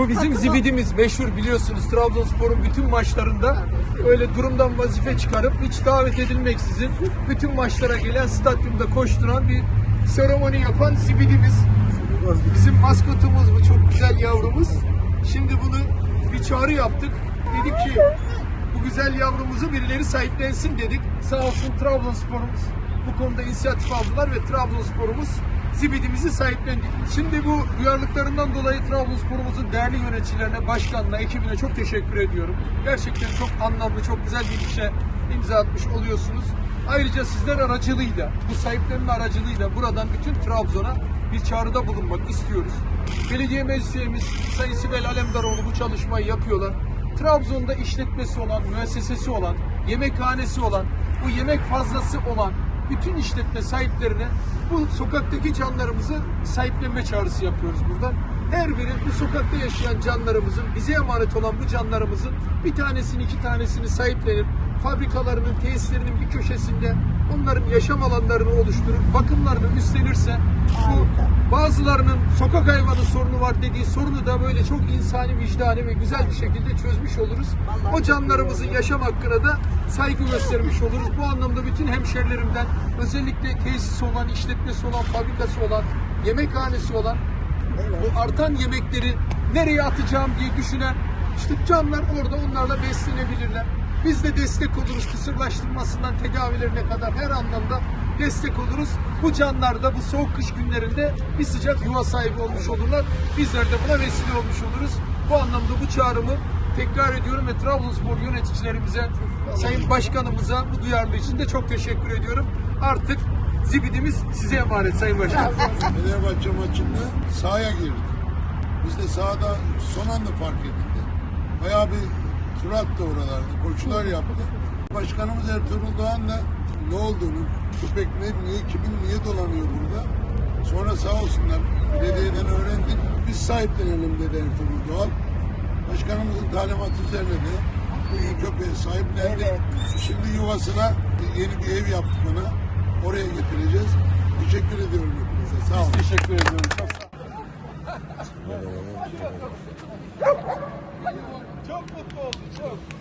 Bu bizim zibidimiz meşhur biliyorsunuz Trabzonspor'un bütün maçlarında öyle durumdan vazife çıkarıp hiç davet edilmeksizin bütün maçlara gelen stadyumda koşturan bir seremoni yapan zibidimiz. Bizim maskotumuz bu çok güzel yavrumuz. Şimdi bunu bir çağrı yaptık. Dedik ki bu güzel yavrumuzu birileri sahiplensin dedik. Sağ olsun Trabzonspor'umuz bu konuda inisiyatif aldılar ve Trabzonspor'umuz zibidimizi sahiplendi. Şimdi bu duyarlılıklarından dolayı Trabzonspor'umuzun değerli yöneticilerine, başkanına, ekibine çok teşekkür ediyorum. Gerçekten çok anlamlı, çok güzel bir işe imza atmış oluyorsunuz. Ayrıca sizler aracılığıyla, bu sahiplenme aracılığıyla buradan bütün Trabzon'a bir çağrıda bulunmak istiyoruz. Belediye meclisimiz Sayın Sibel Alemdaroğlu bu çalışmayı yapıyorlar. Trabzon'da işletmesi olan, müessesesi olan, yemekhanesi olan, bu yemek fazlası olan bütün işletme sahiplerine bu sokaktaki canlarımızı sahiplenme çağrısı yapıyoruz buradan. Her biri bu sokakta yaşayan canlarımızın, bize emanet olan bu canlarımızın bir tanesini iki tanesini sahiplenip fabrikalarının, tesislerinin bir köşesinde onların yaşam alanlarını oluşturup bakımlarını üstlenirse bu bazılarının sokak hayvanı sorunu var dediği sorunu da böyle çok insani, vicdani ve güzel bir şekilde çözmüş oluruz. O canlarımızın yaşam hakkına da saygı göstermiş oluruz. Bu anlamda bütün hemşerilerimden özellikle tesisi olan, işletmesi olan, fabrikası olan, yemekhanesi olan bu artan yemekleri nereye atacağım diye düşünen işte canlar orada onlarla beslenebilirler. Biz de destek oluruz kısırlaştırmasından tedavilerine kadar her anlamda destek oluruz. Bu canlar da bu soğuk kış günlerinde bir sıcak yuva sahibi olmuş olurlar. Bizler de buna vesile olmuş oluruz. Bu anlamda bu çağrımı tekrar ediyorum ve Trabzonspor yöneticilerimize, Sayın Başkanımıza bu duyarlı için de çok teşekkür ediyorum. Artık zibidimiz size emanet Sayın Başkan. Fenerbahçe maçında sahaya girdik. Biz de sahada son anda fark edildi. Bayağı bir tur attı oralarda, koşular yaptı. Başkanımız Ertuğrul Doğan da ne olduğunu, köpek ne, niye, kimin niye dolanıyor burada? Sonra sağ olsunlar belediyeden öğrendik. Biz sahiplenelim dedi Ertuğrul Doğan. Başkanımızın talimatı üzerine de bu köpeği sahiplendik. Şimdi yuvasına yeni bir ev yaptık ona. Oraya getireceğiz. Teşekkür ediyorum hepinize. Sağ olun. Teşekkür ediyorum. Çok sağ Çok mutlu oldum, çok.